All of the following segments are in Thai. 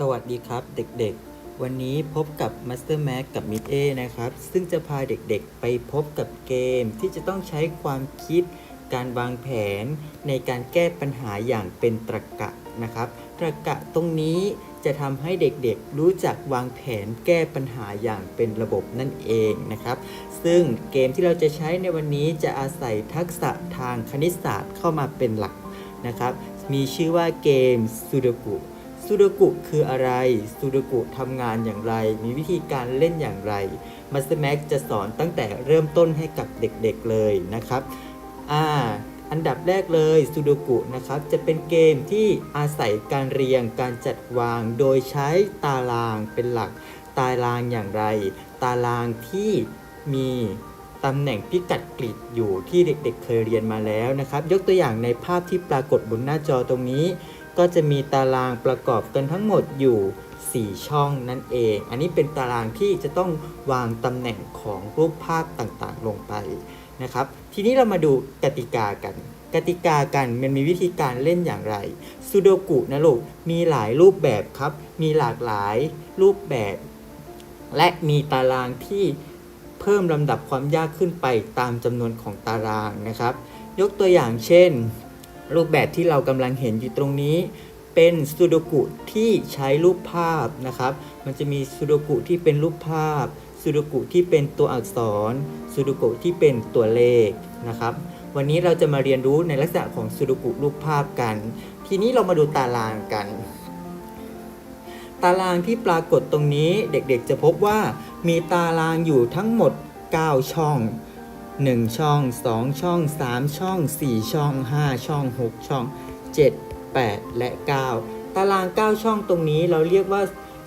สวัสดีครับเด็กๆ วันนี้พบกับ Master Mac กับ Mid A นะครับ ซึ่งจะพาเด็กๆ ไปพบกับเกมที่จะต้องใช้ความคิด การวางแผน ในการแก้ปัญหาอย่างเป็นตรกะนะครับ ตรกะตรงนี้จะทำให้เด็กๆ รู้จักวางแผนแก้ปัญหาอย่างเป็นระบบนั่นเองนะครับ ซึ่งเกมที่เราจะใช้ในวันนี้จะอาศัยทักษะทางคณิตศาสตร์เข้ามาเป็นหลักนะครับ มีชื่อว่าเกมซูดกุ ซูดกุคืออะไรซูดกุทำงานอย่างไร มีวิธีการเล่นอย่างไรมาสเตแม็กจะสอนตั้งแต่เริ่มต้นให้กับเด็กๆเลยนะครับอ่าอันดับแรกเลยซูดกุนะครับจะเป็นเกมที่อาศัยการเรียงการจัดวาง โดยใช้ตารางเป็นหลัก ตารางอย่างไร ตารางที่มีตำแหน่งพิกัดกริดอยู่ที่เด็กๆ เคยเรียนมาแล้วนะครับ ยกตัวอย่างในภาพที่ปรากฏบนหน้าจอตรงนี้ ก็จะมีตารางประกอบกันทั้งหมดอยู่ 4 ช่องนั่นเอง อันนี้เป็นตารางที่จะต้องวางตำแหน่งของรูปภาพต่างๆ ลงไปนะครับ ทีนี้เรามาดูกติกากัน กติกากันมันมีวิธีการเล่นอย่างไรซูโดกุนะลูกมีหลายรูปแบบครับ มีหลากหลายรูปแบบ และมีตารางที่เพิ่มลำดับความยากขึ้นไปตามจำนวนของตารางนะครับ ยกตัวอย่างเช่น รูปแบบที่เรากำลังเห็นอยู่ตรงนี้ เป็นซูโดกุที่ใช้รูปภาพนะครับ มันจะมีซูโดกุที่เป็นรูปภาพซูโดกุที่เป็นตัวอักษรซูโดกุที่เป็นตัวเลขนะครับ วันนี้เราจะมาเรียนรู้ในลักษณะของซูโดกุรูปภาพกัน ทีนี้เรามาดูตารางกัน ตารางที่ปรากฏตรงนี้เด็กๆจะพบว่ามีตารางอยู่ทั้งหมด 9 ช่อง 1 ช่อง 2 ช่อง 3 ช่อง 4 ช่อง 5 ช่อง 6 ช่อง 7 8 และ 9 ตาราง 9 ช่องตรงนี้เราเรียกว่า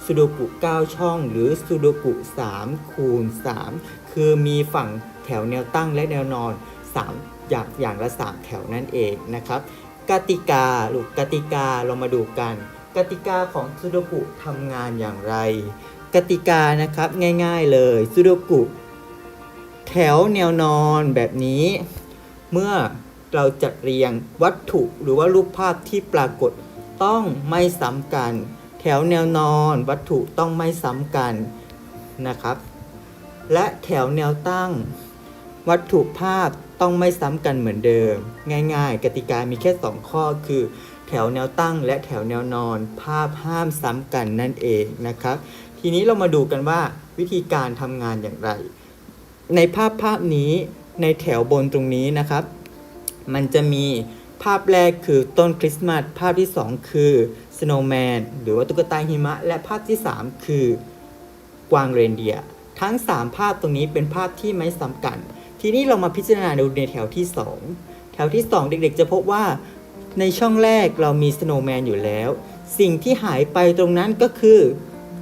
ซูโดกุ9ช่อง หรือซูโดกุ3คูณ3คือมีฝั่งแถวแนวตั้งและแนวนอน 3 อย่างอย่างละ 3 แถวนั่นเองนะครับ กติกาลูกกติกาเรามาดูกัน กติกาของซูโดกุทำงานอย่างไร กติกานะครับง่ายๆเลยซูโดกุ แถวแนวนอนแบบนี้ เมื่อเราจัดเรียงวัตถุหรือว่ารูปภาพที่ปรากฏต้องไม่ซ้ำกัน แถวแนวนอนวัตถุต้องไม่ซ้ำกันนะครับ และแถวแนวตั้ง วัตถุภาพต้องไม่ซ้ำกันเหมือนเดิม ง่าย ๆ กติกามีแค่ 2 ข้อคือ แถวแนวตั้ง และแถวแนวนอน ภาพห้ามซ้ำกันนั่นเองนะครับ ทีนี้เรามาดูกันว่าวิธีการทำงานอย่างไร ในภาพภาพนี้ในแถวบนตรงนี้นะครับ มันจะมีภาพแรกคือต้นคริสต์มาสภาพที่ 2 คือ snowman หรือว่าตุ๊กตาหิมะ และภาพที่ 3 คือกวางเรนเดียทั้ง 3 ภาพตรงนี้เป็นภาพที่ไม่ซ้ำกัน ทีนี้เรามาพิจารณาดูในแถวที่ 2 แถวที่ 2 เด็กๆ จะพบว่าในช่องแรกเรามี snowman อยู่แล้ว สิ่งที่หายไปตรงนั้นก็คือ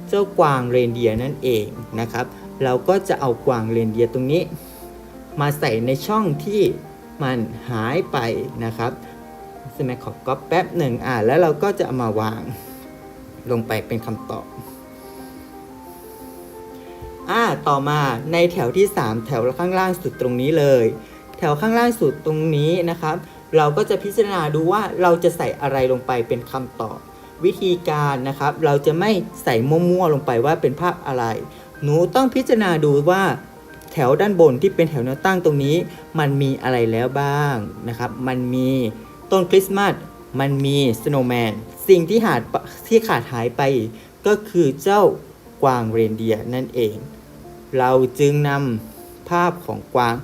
เจ้ากวางเรนเดียนั่นเองนะครับ เราก็จะเอากวางเรนเดียตรงนี้ มาใส่ในช่องที่มันหายไปนะครับสมัยขอก๊อปแป๊บหนึ่งอ่าแล้วเราก็จะเอามาวางลงไปเป็นคำตอบอ่าต่อมาในแถวที่ 3 แถวข้างล่างสุดตรงนี้เลย แถวข้างล่างสุดตรงนี้นะครับ เราก็จะพิจารณาดูว่าเราจะใส่อะไรลงไปเป็นคำตอบ วิธีการนะครับ เราจะไม่ใส่มั่วๆลงไปว่าเป็นภาพอะไร หนูต้องพิจารณาดูว่าแถวด้านบนที่เป็นแถวแนวตั้งตรงนี้ มันมีอะไรแล้วบ้างนะครับ มันมีต้นคริสต์มาส มันมีสโนว์แมน สิ่งที่หาดที่ขาดหายไป ก็คือเจ้ากวางเรนเดียร์นั่นเอง เราจึงนำภาพของกวาง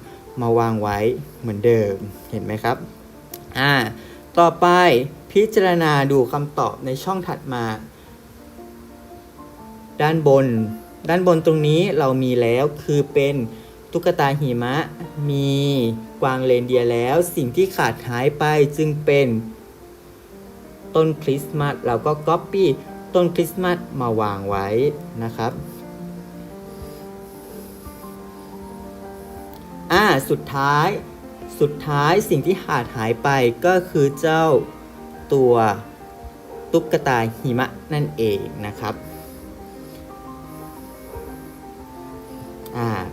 มาวางไว้เหมือนเดิม เห็นไหมครับ อ่า ต่อไปพิจารณาดูคำตอบในช่องถัดมา ด้านบน ด้านบนตรงนี้เรามีแล้วคือเป็นตุ๊กตาหิมะ มีกวางเรนเดียแล้ว สิ่งที่ขาดหายไปจึงเป็นต้นคริสต์มาสเราก็ก๊อปปี้ต้นคริสต์มาสมาวางไว้นะครับอ่าสุดท้ายสุดท้ายสิ่งที่ขาดหายไปก็คือเจ้าตัวตุ๊กตาหิมะนั่นเองนะครับ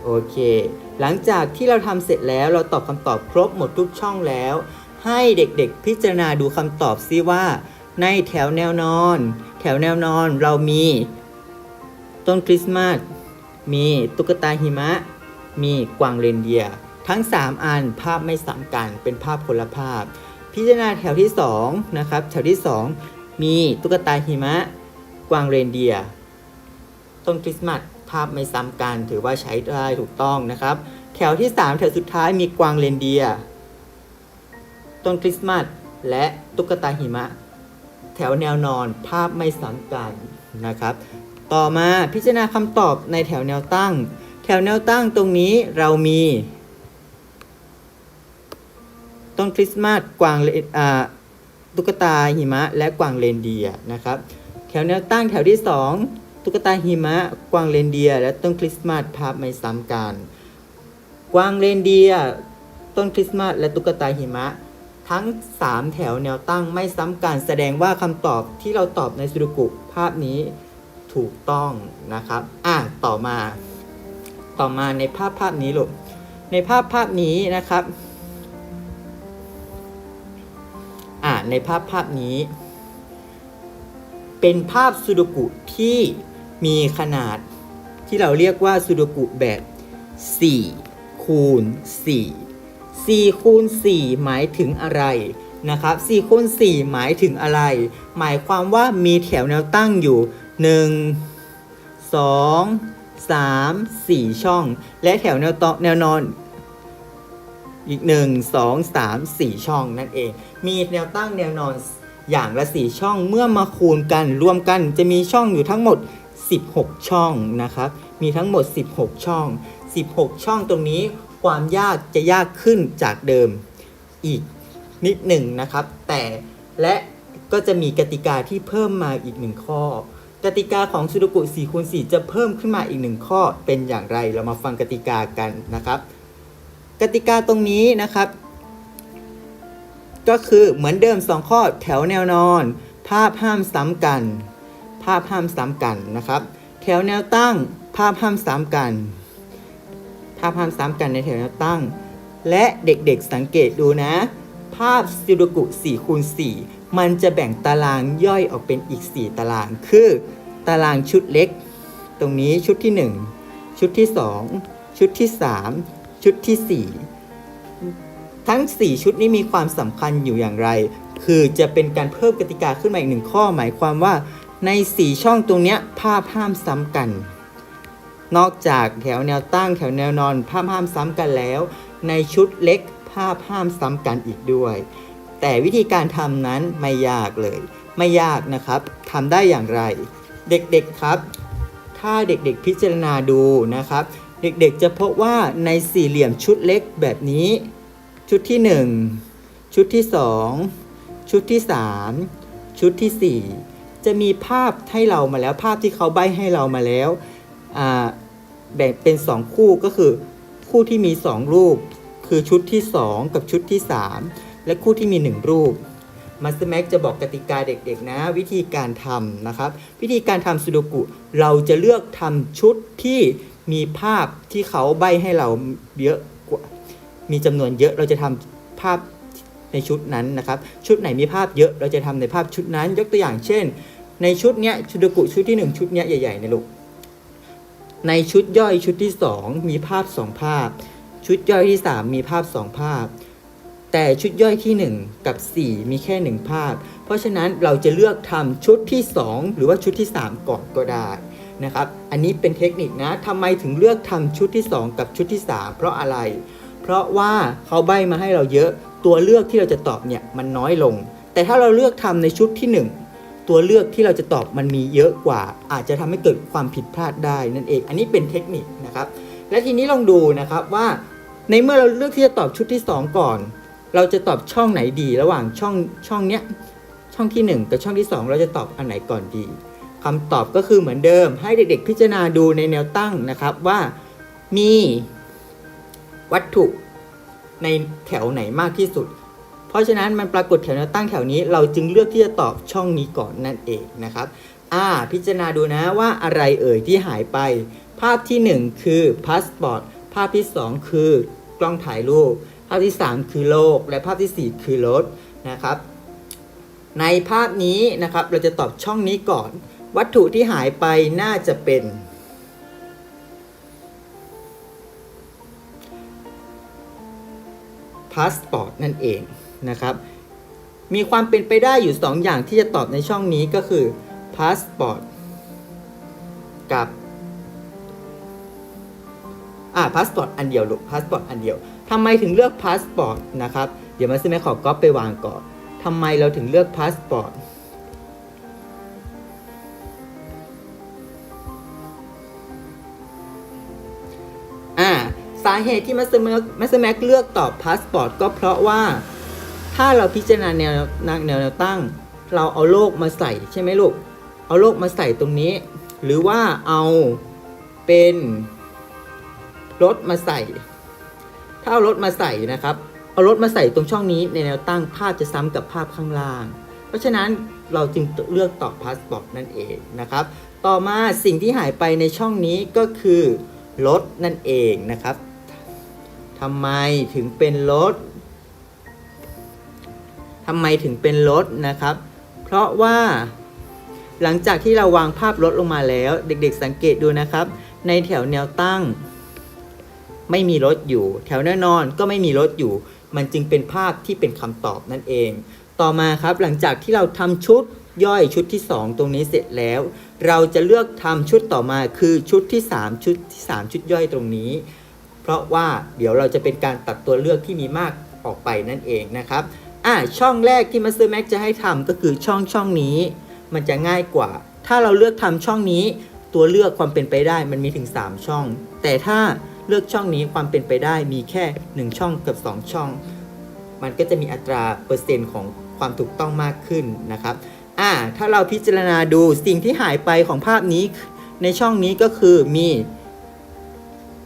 โอเค หลังจากที่เราทำเสร็จแล้วเราตอบคำตอบครบหมดทุกช่องแล้ว ให้เด็กๆ พิจารณาดูคำตอบซิว่า ในแถวแนวนอน แถวแนวนอนเรามี ต้นคริสต์มาสมีตุ๊กตาหิมะ มีกวางเรนเดียร์ทั้ง 3 อันภาพไม่ซ้ำกันเป็นภาพคนละภาพ พิจารณาแถวที่2นะครับแถวที่ 2 มีตุ๊กตาหิมะ กวางเรนเดียร์ต้นคริสต์มาส ภาพไม่ซ้ำกัน ถือว่าใช้ได้ถูกต้องนะครับ แถวที่ 3 แถวสุดท้ายมีกวางเรนเดีย ต้นคริสต์มาสและตุ๊กตาหิมะ แถวแนวนอนภาพไม่ซ้ำกันนะครับ ต่อมาพิจารณาคำตอบในแถวแนวตั้ง แถวแนวตั้งตรงนี้เรามีต้นคริสต์มาสกวางเรนตุ๊กตาหิมะ และกวางเรนเดียนะครับ แถวแนวตั้งแถวที่ 2 ตุ๊กตาหิมะ กวางเรนเดียร์และต้นคริสต์มาสภาพไม่ซ้ำกัน กวางเรนเดียร์ต้นคริสต์มาสและตุ๊กตาหิมะ ทั้ง 3 แถวแนวตั้งไม่ซ้ำกัน แสดงว่าคำตอบที่เราตอบในสุดกุภาพนี้ถูกต้องนะครับ อะ ต่อมา ต่อมาในภาพภาพนี้ลูก ในภาพภาพนี้นะครับ อะ ในภาพภาพนี้ เป็นภาพสุดกุที่ มีขนาดที่เราเรียกว่าสุดกุแบบ4คูณ4 4คูณ4หมายถึงอะไรนะครับ4คูณ4หมายถึงอะไร หมายความว่ามีแถวแนวตั้งอยู่ 1 2 3 4 ช่อง และแถวแนวตอแนวนอนอีก 1 2 3 4 ช่องนั่นเอง มีแนวตั้งแนวนอนอย่างละ 4 ช่องเมื่อมาคูณกันรวมกันจะมีช่องอยู่ทั้งหมด 16 ช่องนะครับ มีทั้งหมด 16 ช่อง 16 ช่องตรงนี้ความยากจะยากขึ้นจากเดิมอีกนิดหนึ่งนะครับ แต่และก็จะมีกติกาที่เพิ่มมาอีกหนึ่งข้อ กติกาของสุดกุ4คูณ4จะเพิ่มขึ้นมาอีกหนึ่งข้อเป็นอย่างไรเรามาฟังกติกากันนะครับ กติกาตรงนี้นะครับ ก็คือเหมือนเดิม 2 ข้อแถวแนวนอน ภาพห้ามซ้ำกัน ภาพห้ามซ้ำกันนะครับ แถวแนวตั้งภาพห้ามซ้ำกัน ภาพห้ามซ้ำกันในแถวแนวตั้ง และเด็กๆสังเกตดูนะ ภาพซิลกุ4คูณ4มันจะแบ่งตารางย่อยออกเป็นอีก 4 ตาราง คือ ตารางชุดเล็ก ตรงนี้ชุดที่ 1 ชุดที่ 2 ชุดที่ 3 ชุดที่ 4 ทั้ง 4 ชุดนี้มีความสำคัญอยู่อย่างไร คือจะเป็นการเพิ่มกติกาขึ้นมาอีกหนึ่งข้อหมายความว่า ใน4ช่องตรงเนี้ยภาพห้ามซ้ำกัน นอกจากแถวแนวตั้งแถวแนวนอนภาพห้ามซ้ำกันแล้ว ในชุดเล็กภาพห้ามซ้ำกันอีกด้วย แต่วิธีการทำนั้นไม่ยากเลย ไม่ยากนะครับทำได้อย่างไร เด็กๆครับ ถ้าเด็กๆพิจารณาดูนะครับ เด็กๆจะพบว่าในสี่เหลี่ยมชุดเล็กแบบนี้ ชุดที่ 1 ชุดที่ 2 ชุดที่ 3 ชุดทีสี่4 จะมีภาพให้เรามาแล้วภาพที่เขาใบให้เรามาแล้วแบ่งเป็น 2 คู่ก็คือ คู่ที่มี 2 รูป คือชุดที่ 2 กับชุดที่ 3 และคู่ที่มี 1 รูปมาสเตอร์แม็กจะบอกกติกาเด็กๆนะ วิธีการทำนะครับ วิธีการทำสุดกุเราจะเลือกทำชุดที่มีภาพที่เขาใบให้เราเยอะกว่ามีจำนวนเยอะเราจะทำภาพในชุดนั้นนะครับ ชุดไหนมีภาพเยอะเราจะทำในภาพชุดนั้น ยกตัวอย่างเช่น ในชุดเนี้ยชุดกุชุดที่ 1 ชุดเนี้ยใหญ่ๆนี่ยลูกในชุดย่อยชุดที่ 2 มีภาพ 2 ภาพ ชุดย่อยที่ 3 มีภาพ 2 ภาพ แต่ชุดย่อยที่ 1 กับ 4 มีแค่ 1 ภาพ เพราะฉะนั้นเราจะเลือกทำชุดที่ 2 หรือว่าชุดที่ 3 ก่อนก็ได้นะครับ อันนี้เป็นเทคนิคนะทำไมถึงเลือกทำชุดที่ 2 กับชุดที่ 3 เพราะอะไร เพราะว่าเขาใบมาให้เราเยอะตัวเลือกที่เราจะตอบเนี่ยมันน้อยลง แต่ถ้าเราเลือกทำในชุดที่ 1 ตัวเลือกที่เราจะตอบมันมีเยอะกว่า อาจจะทำให้เกิดความผิดพลาดได้นั่นเอง อันนี้เป็นเทคนิคนะครับ และทีนี้ลองดูนะครับว่า ในเมื่อเราเลือกที่จะตอบชุดที่ 2 ก่อน เราจะตอบช่องไหนดี ระหว่างช่องช่องเนี้ยช่องที่ 1 กับช่องที่ 2 เราจะตอบอันไหนก่อนดีคำตอบก็คือเหมือนเดิม ให้เด็กๆ พิจารณาดูในแนวตั้งนะครับว่ามีวัตถุในแถวไหนมากที่สุด เพราะฉะนั้นมันปรากฏแถวแนวตั้งแถวนี้เราจึงเลือกที่จะตอบช่องนี้ก่อนนั่นเองนะครับอ่าพิจารณาดูนะว่าอะไรเอ่ยที่หายไป ภาพที่ 1 คือพาสปอร์ตภาพที่ 2 คือกล้องถ่ายรูป ภาพที่ 3 คือโลก และภาพทีสี่4 คือรถนะครับ ในภาพนี้นะครับเราจะตอบช่องนี้ก่อน วัตถุที่หายไปน่าจะเป็นพาสปอร์ตนั่นเอง นะครับ มีความเป็นไปได้อยู่ 2 อย่างที่จะตอบในช่องนี้ก็คือพาสปอร์ตกับอ่าพาสปอร์ตอันเดียวลูกพาสปอร์ตอันเดียวทำไมถึงเลือกพาสปอร์ตนะครับ เดี๋ยวมาซื้อแม่ขอก๊อปไปวางก่อนทำไมเราถึงเลือกพาสปอร์ตอ่าสาเหตุที่มัสเตอแม็กมัสเตอร์แม็กเลือกตอบพาสปอร์ตก็เพราะว่า ถ้าเราพิจารณาแนวแนวแนวตั้ง เราเอาโลกมาใส่ใช่ไหมลูก เอาโลกมาใส่ตรงนี้ หรือว่าเอาเป็นรถมาใส่ ถ้าเอารถมาใส่นะครับ เอารถมาใส่ตรงช่องนี้ในแนวตั้งภาพจะซ้ำกับภาพข้างล่าง เพราะฉะนั้นเราจึงเลือกตอบพาสปอร์ตนั่นเองนะครับ ต่อมาสิ่งที่หายไปในช่องนี้ก็คือรถนั่นเองนะครับทำไมถึงเป็นรถ ทำไมถึงเป็นรถนะครับ เพราะว่า หลังจากที่เราวางภาพรถลงมาแล้ว เด็กๆ สังเกตดูนะครับ ในแถวแนวตั้ง ไม่มีรถอยู่ แถวแน่นอนก็ไม่มีรถอยู่ มันจึงเป็นภาพที่เป็นคำตอบนั่นเอง ต่อมาครับหลังจากที่เราทำชุดย่อยชุดที่ 2 ตรงนี้เสร็จแล้ว เราจะเลือกทำชุดต่อมาคือชุดที่ 3 ชุดที่ 3 ชุดย่อยตรงนี้ เพราะว่าเดี๋ยวเราจะเป็นการตัดตัวเลือกที่มีมากออกไปนั่นเองนะครับ อ่าช่องแรกที่ Master Max จะให้ทำก็คือช่องช่องนี้ มันจะง่ายกว่า ถ้าเราเลือกทำช่องนี้ ตัวเลือกความเป็นไปได้มันมีถึง 3 ช่อง แต่ถ้าเลือกช่องนี้ความเป็นไปได้มีแค่ 1 ช่องกับ 2 ช่อง มันก็จะมีอัตราเปอร์เซ็นต์ของความถูกต้องมากขึ้นนะครับอ่าถ้าเราพิจารณาดูสิ่งที่หายไปของภาพนี้ ในช่องนี้ก็คือมี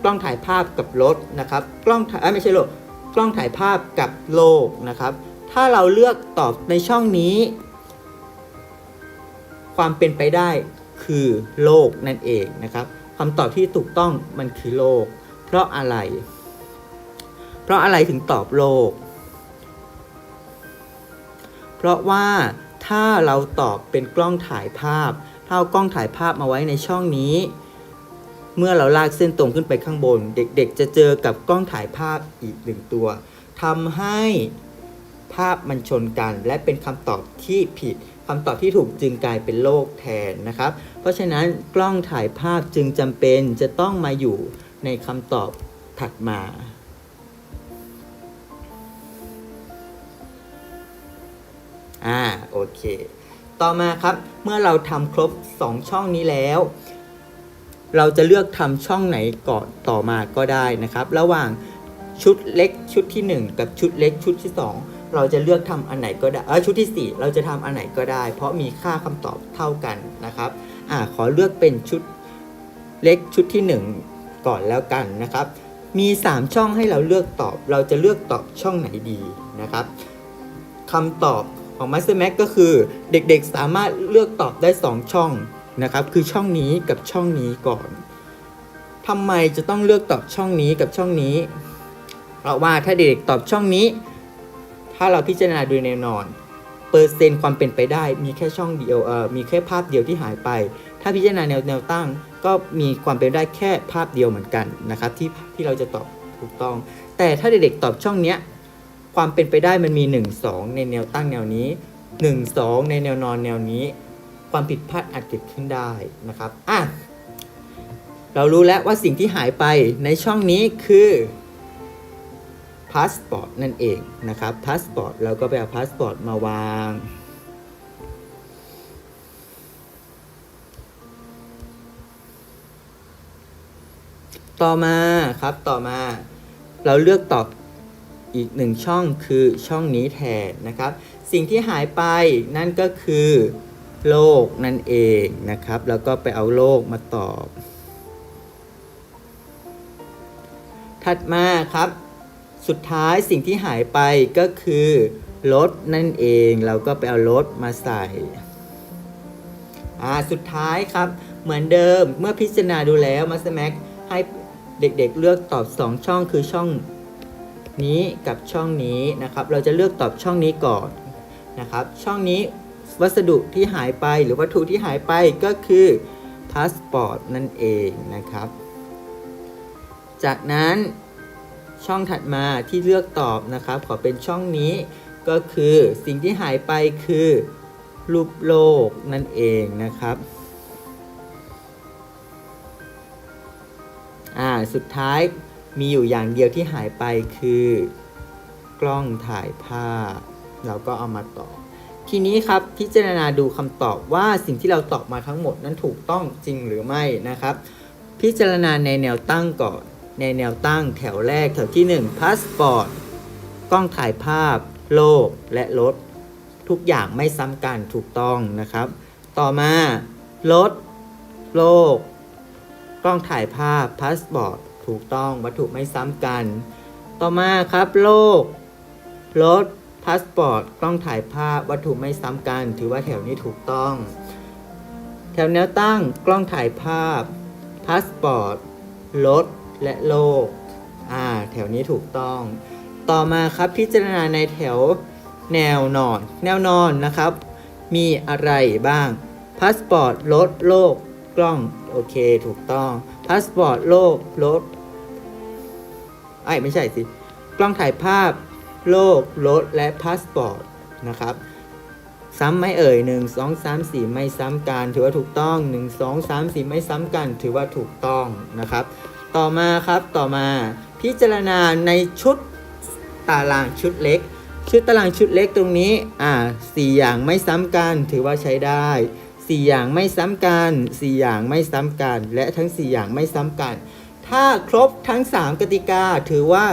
กล้องถ่ายภาพกับรถนะครับ กล้องถ่ายเอ้ยไม่ใช่รถกล้องถ่ายภาพกับโลกนะครับ ถ้าเราเลือกตอบในช่องนี้ ความเป็นไปได้คือโลกนั่นเองนะครับคำตอบที่ถูกต้องมันคือโลก เพราะอะไร เพราะอะไรถึงตอบโลก เพราะว่าถ้าเราตอบเป็นกล้องถ่ายภาพถ้าเอากล้องถ่ายภาพมาไว้ในช่องนี้ เมื่อเราลากเส้นตรงขึ้นไปข้างบน เด็กๆ จะเจอกับกล้องถ่ายภาพอีกหนึ่งตัวทำให้ ภาพมันชนกัน และเป็นคำตอบที่ผิดคำตอบที่ถูกจึงกลายเป็นโลกแทนนะครับ เพราะฉะนั้นกล้องถ่ายภาพจึงจำเป็นจะต้องมาอยู่ในคำตอบถัดมา อ่า โอเค ต่อมาครับเมื่อเราทำครบ 2 ช่องนี้แล้ว เราจะเลือกทำช่องไหนก่อนต่อมาก็ได้นะครับ ระหว่างชุดเล็กชุดที่ 1 กับชุดเล็กชุดที่ 2 เราจะเลือกทำอันไหนก็ได้เออชุดที่ 4 เราจะทำอันไหนก็ได้ เพราะมีค่าคำตอบเท่ากันนะครับอ่าขอเลือกเป็นชุดเล็กชุดที่ 1 ก่อนแล้วกันนะครับ มี 3 ช่องให้เราเลือกตอบ เราจะเลือกตอบช่องไหนดีนะครับคำตอบของ Master Max ก็คือเด็กๆสามารถเลือกตอบได้ 2 ช่องนะครับ คือช่องนี้กับช่องนี้ก่อนทำไมจะต้องเลือกตอบช่องนี้กับช่องนี้ เพราะว่าถ้าเด็กตอบช่องนี้ ถ้าเราพิจารณาโดยแน่นอน เปอร์เซ็นต์ความเป็นไปได้มีแค่ช่องเดียวเอ่อมีแค่ภาพเดียวที่หายไป ถ้าพิจารณาแนวแนวตั้ง ก็มีความเป็นไปได้แค่ภาพเดียวเหมือนกันนะครับที่ที่เราจะตอบถูกต้อง แต่ถ้าเด็กๆตอบช่องเนี้ยความเป็นไปได้มันมี 1 2 ในแนวตั้งแนวนี้ 1 2 ในแนวนอนแนวนี้ ความผิดพลาดอาจเกิดขึ้นได้นะครับอะเรารู้แล้วว่าสิ่งที่หายไปในช่องนี้คือ พาสปอร์ตนั่นเองนะครับพาสปอร์ตเราก็ไปเอาพาสปอร์ตมาวางต่อมาครับต่อมาเราเลือกตอบอีกหนึ่งช่องคือช่องนี้แทนนะครับ สิ่งที่หายไปนั่นก็คือโลกนั่นเองนะครับ แล้วก็ไปเอาโลกมาตอบ ถัดมาครับ สุดท้ายสิ่งที่หายไปก็คือรถนั่นเองเราก็ไปเอารถมาใส่อ่าสุดท้ายครับ เหมือนเดิมเมื่อพิจารณาดูแล้วมาสแม็กให้เด็กๆเลือกตอบ 2 ช่องคือช่องนี้กับช่องนี้นะครับ เราจะเลือกตอบช่องนี้ก่อนนะครับ ช่องนี้วัสดุที่หายไปหรือวัตถุที่หายไปก็คือพาสปอร์ตนั่นเองนะครับ จากนั้น ช่องถัดมาที่เลือกตอบนะครับ ขอเป็นช่องนี้ก็คือสิ่งที่หายไปคือรูปโลกนั่นเองนะครับอ่าสุดท้ายมีอยู่อย่างเดียวที่หายไปคือ กล้องถ่ายภาพเราก็เอามาตอบ ทีนี้ครับพิจารณาดูคำตอบว่าสิ่งที่เราตอบมาทั้งหมดนั้นถูกต้องจริงหรือไม่นะครับ พิจารณาในแนวตั้งก่อน ในแนวตั้งแถวแรกแถวที่1พาสปอร์ตกล้องถ่ายภาพ โลกและรถ ทุกอย่างไม่ซ้ำกันถูกต้องนะครับ ต่อมารถ โลก กล้องถ่ายภาพพาสปอร์ตถูกต้องวัตถุไม่ซ้ำกัน ต่อมาครับ โลก รถพาสปอร์ตกล้องถ่ายภาพวัตถุไม่ซ้ำกัน ถือว่าแถวนี้ถูกต้อง แถวแนวตั้งกล้องถ่ายภาพพาสปอร์ตรถ และโลก อ่า แถวนี้ถูกต้อง ต่อมาครับพิจารณาในแถวแนวนอน แนวนอนนะครับ มีอะไรบ้างพาสปอร์ตรถโลกกล้อง โอเค ถูกต้องพาสปอร์ตโลกรถไอ้ไม่ใช่สิ กล้องถ่ายภาพ โลกรถและพาสปอร์ตนะครับ ซ้ำไม่เอ่ย 1 2 3 4 ไม่ซ้ำกัน ถือว่าถูกต้อง 1 2 3 4 ไม่ซ้ำกัน ถือว่าถูกต้องนะครับ ต่อมาครับต่อมาพิจารณาในชุดตารางชุดเล็ก ชุดตารางชุดเล็กตรงนี้อ่าสี่อย่างไม่ซ้ำกันถือว่าใช้ได้สี่อย่างไม่ซ้ำกันสี่อย่างไม่ซ้ำกัน และทั้งสี่อย่างไม่ซ้ำกัน ถ้าครบทั้ง 3 กติกาถือว่า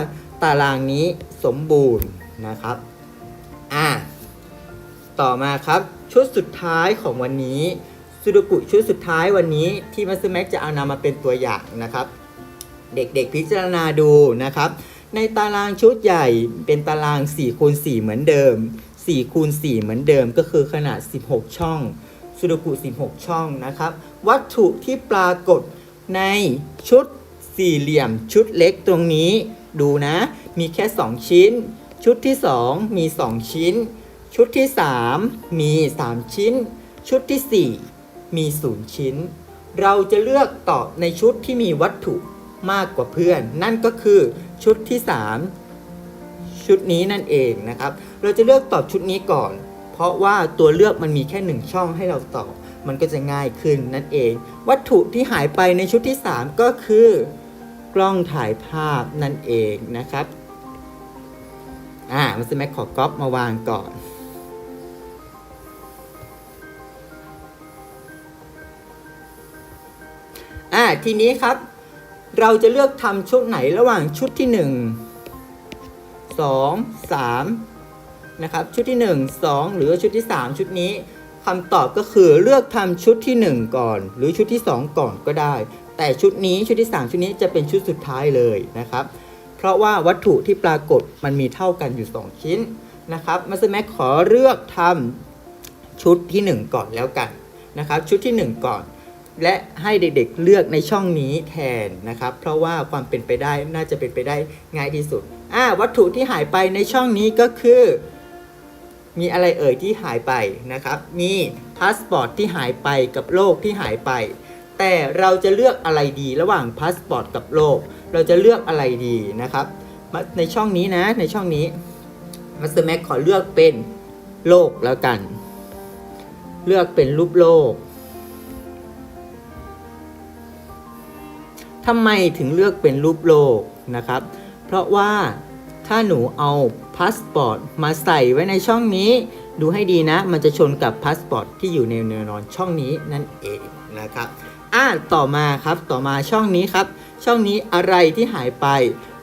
ตารางนี้สมบูรณ์นะครับอ่าต่อมาครับชุดสุดท้ายของวันนี้สุดกุชุดสุดท้ายวันนี้ที่มัสแม็กจะเอานำมาเป็นตัวอย่างนะครับ เด็กๆพิจารณาดูนะครับ ในตารางชุดใหญ่เป็นตาราง4คูณ4เหมือนเดิม4คูณ4เหมือนเดิมก็คือขนาด 16 ช่องสุดกุ16 ช่องนะครับ วัตถุที่ปรากฏในชุดสี่เหลี่ยมชุดเล็กตรงนี้ดูนะ มีแค่ 2 ชิ้น ชุดที่ 2 มี 2 ชิ้น ชุดที่ 3 มี 3 ชิ้น ชุดทีสี่4 มี 0 ชิ้น เราจะเลือกตอบในชุดที่มีวัตถุ มากกว่าเพื่อน นั่นก็คือชุดที่ 3 ชุดนี้นั่นเองนะครับ เราจะเลือกตอบชุดนี้ก่อน เพราะว่าตัวเลือกมันมีแค่หนึ่งช่องให้เราตอบ มันก็จะง่ายขึ้นนั่นเอง วัตถุที่หายไปในชุดที่ 3 ก็คือกล้องถ่ายภาพนั่นเองนะครับอ่ามันจะแม็กขอก๊อปมาวางก่อนอ่าทีนี้ครับ เราจะเลือกทำชุดไหนระหว่างชุดที่ 1 2 3นะครับชุดที่ 1 2 หรือชุดที่ 3 ชุดนี้คำตอบก็คือเลือกทำชุดที่ 1 ก่อน หรือชุดที่ 2 ก่อนก็ได้ แต่ชุดนี้ชุดที่ 3 ชุดนี้จะเป็นชุดสุดท้ายเลยนะครับ เพราะว่าวัตถุที่ปรากฏมันมีเท่ากันอยู่ 2 ชิ้นนะครับมาสแม็ขอเลือกทำชุดที่ 1 ก่อนแล้วกันนะครับชุดที่ 1 ก่อน และให้เด็กๆเลือกในช่องนี้แทนนะครับ เพราะว่าความเป็นไปได้น่าจะเป็นไปได้ง่ายที่สุดอ่าวัตถุที่หายไปในช่องนี้ก็คือ มีอะไรเอ่ยที่หายไปนะครับ มีพาสปอร์ตที่หายไปกับโลกที่หายไป แต่เราจะเลือกอะไรดีระหว่างพาสปอร์ตกับโลก เราจะเลือกอะไรดีนะครับมาในช่องนี้นะในช่องนี้มัสเตอร์แม็กขอเลือกเป็นโลกแล้วกัน เลือกเป็นรูปโลก ทำไมถึงเลือกเป็นรูปโลกนะครับ เพราะว่าถ้าหนูเอาพาสปอร์ตมาใส่ไว้ในช่องนี้ ดูให้ดีนะ มันจะชนกับพาสปอร์ตที่อยู่ในแนวนอนช่องนี้นั่นเองนะครับอ่าต่อมาครับต่อมาช่องนี้ครับ ช่องนี้อะไรที่หายไป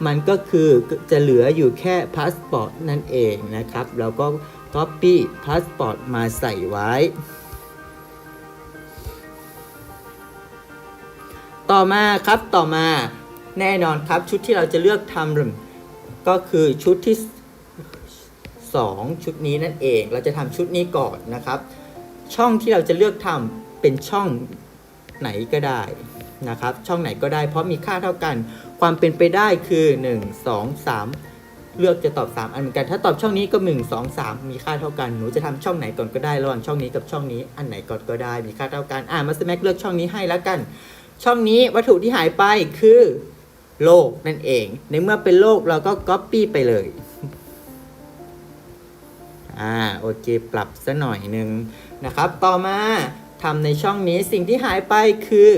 มันก็คือจะเหลืออยู่แค่พาสปอร์ตนั่นเองนะครับแล้วก็ Copy พาสปอร์ตมาใส่ไว้ ต่อมาครับต่อมาแน่นอนครับชุดที่เราจะเลือกทำก็คือชุดที่ 2 ชุดนี้นั่นเอง เราจะทำชุดนี้ก่อนนะครับ ช่องที่เราจะเลือกทำเป็นช่องไหนก็ได้นะครับ ช่องไหนก็ได้เพราะมีค่าเท่ากัน ความเป็นไปได้คือ 1 2 3 เลือกจะตอบ 3 อันเหมือนกัน ถ้าตอบช่องนี้ก็ 1 2 3 มีค่าเท่ากัน หนูจะทำช่องไหนก่อนก็ได้ ระหว่างช่องนี้กับช่องนี้ อันไหนก่อนก็ได้ มีค่าเท่ากัน อ่ามาสแม็กเลือกช่องนี้ให้แล้วกัน ช่องนี้วัตถุที่หายไปคือโลกนั่นเอง ในเมื่อเป็นโลกเราก็ก๊อปปี้ไปเลย อ่าโอเค ปรับซะหน่อยหนึ่งนะครับ ต่อมาทำในช่องนี้สิ่งที่หายไปคือ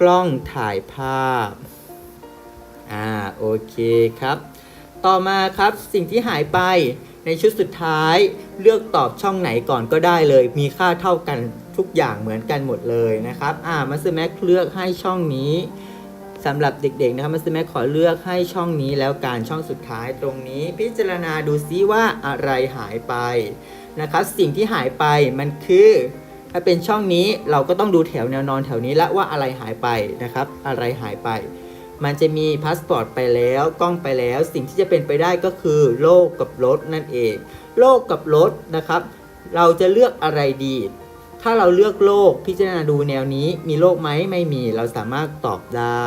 กล้องถ่ายภาพ อ่าโอเคครับ ต่อมาครับสิ่งที่หายไปในชุดสุดท้ายเลือกตอบช่องไหนก่อนก็ได้เลย มีค่าเท่ากัน ทุกอย่างเหมือนกันหมดเลยนะครับอ่ามาสแม็กเลือกให้ช่องนี้สำหรับเด็กๆนะครับมาสแม็กขอเลือกให้ช่องนี้แล้วการช่องสุดท้ายตรงนี้ พิจารณาดูซิว่าอะไรหายไปนะครับสิ่งที่หายไปมันคือถ้าเป็นช่องนี้เราก็ต้องดูแถวแนวนอนแถวนี้ละว่าอะไรหายไปนะครับอะไรหายไป มันจะมีพาสปอร์ตไปแล้วกล้องไปแล้ว สิ่งที่จะเป็นไปได้ก็คือโลกกับรถนั่นเอง โลกกับรถนะครับ เราจะเลือกอะไรดี ถ้าเราเลือกโลกพิจารณาดูแนวนี้มีโลกไหมไม่มีเราสามารถตอบได้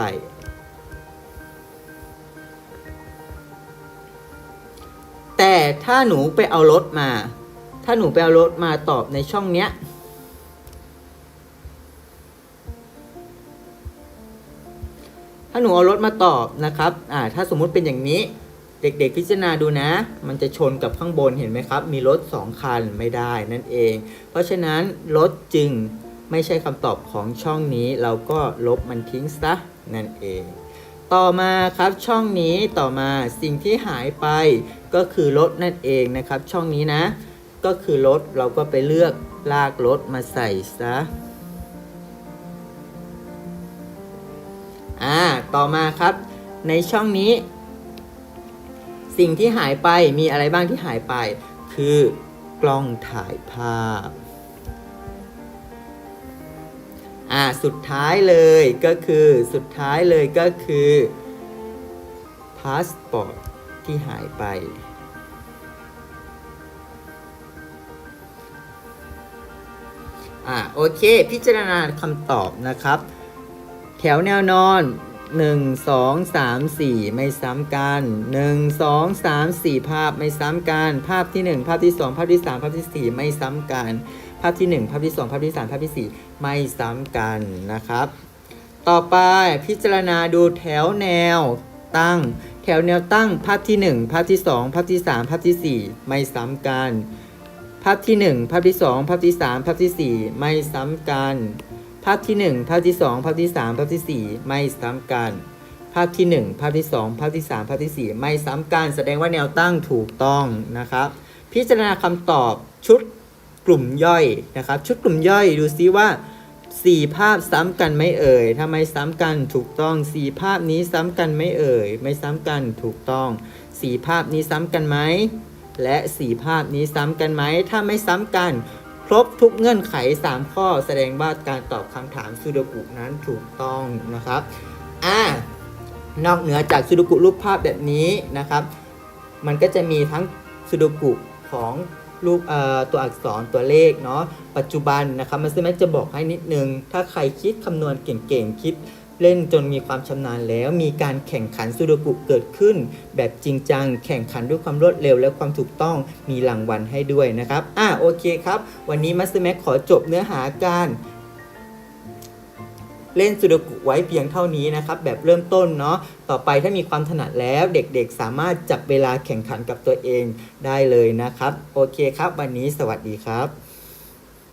แต่ถ้าหนูไปเอารถมา ถ้าหนูไปเอารถมาตอบในช่องเนี้ยถ้าหนูเอารถมาตอบนะครับอ่าถ้าสมมุติเป็นอย่างนี้ เด็กๆพิจารณาดูนะ มันจะชนกับข้างบนเห็นไหมครับ มีรถ 2 คันไม่ได้นั่นเอง เพราะฉะนั้นรถจึงไม่ใช่คำตอบของช่องนี้ เราก็ลบมันทิ้งซะนั่นเอง ต่อมาครับช่องนี้ต่อมาสิ่งที่หายไปก็คือรถนั่นเองนะครับ ช่องนี้นะ ก็คือรถเราก็ไปเลือกลากรถมาใส่ซะอ่าต่อมาครับ ในช่องนี้ สิ่งที่หายไปมีอะไรบ้างที่หายไป คือกล้องถ่ายภาพ อ่าสุดท้ายเลยก็คือสุดท้ายเลยก็คือพาสปอร์ตที่หายไปอ่าโอเค พิจารณาคำตอบนะครับ แถวแนวนอน 1 2 3 4 ไม่ซ้ำกัน 1 2 3 4 ภาพไม่ซ้ำกัน ภาพที่ 1 ภาพที่ 2 ภาพที่ 3 ภาพที่ 4 ไม่ซ้ำกัน ภาพที่ 1 ภาพที่ 2 ภาพที่ 3 ภาพที่ 4 ไม่ซ้ำกันนะครับ ต่อไปพิจารณาดูแถวแนวตั้ง แถวแนวตั้งภาพที่ 1 ภาพที่ 2 ภาพที่ 3 ภาพทีสี่4 ไม่ซ้ำกัน ภาพที่ 1 ภาพที่ 2 ภาพที่ 3 ภาพทีสี่4 ไม่ซ้ำกัน ภาพที่ 1 ภาพที่ 2 ภาพที่ 3 ภาพทีสี่ 4 ไม่ซ้ำกัน ภาพที่ 1 ภาพที่ 2 ภาพที่ 3 ภาพทีสี่ 4 ไม่ซ้ำกัน แสดงว่าแนวตั้งถูกต้องนะครับ พิจารณาคำตอบชุดกลุ่มย่อยนะครับ ชุดกลุ่มย่อยดูซิว่า 4 ภาพซ้ำกันไหม่เอ่ยถ้าไม่ซ้ำกันถูกต้อง 4 ภาพนี้ซ้ำกันไหม่เอ่ยไม่ซ้ำกันถูกต้อง 4 ภาพนี้ซ้ำกันไหมและ 4 ภาพนี้ซ้ำกันไหมถ้าไม่ซ้ำกัน ครบทุกเงื่อนไข 3 ข้อแสดงว่าการตอบคำถามซูดกุนั้นถูกต้องนะครับอ่านอกเหนือจากซูดกุรูปภาพแบบนี้นะครับ มันก็จะมีทั้งซูดกุของรูปตัวอักษรตัวเลขเนาะปัจจุบันนะครับมันจะแม็กจะบอกให้นิดนึง ถ้าใครคิดคำนวณเก่งๆ คิด เล่นจนมีความชำนาญแล้ว มีการแข่งขันซูโดกุเกิดขึ้น แบบจริงจัง แข่งขันด้วยความรวดเร็วและความถูกต้องมีรางวัลให้ด้วยนะครับ อ่าโอเคครับ วันนี้มัสเตอร์แม็กขอจบเนื้อหาการเล่นซูโดกุไว้เพียงเท่านี้นะครับแบบเริ่มต้นเนาะต่อไปถ้ามีความถนัดแล้วเด็กๆ สามารถจับเวลาแข่งขันกับตัวเองได้เลยนะครับ โอเคครับ วันนี้สวัสดีครับ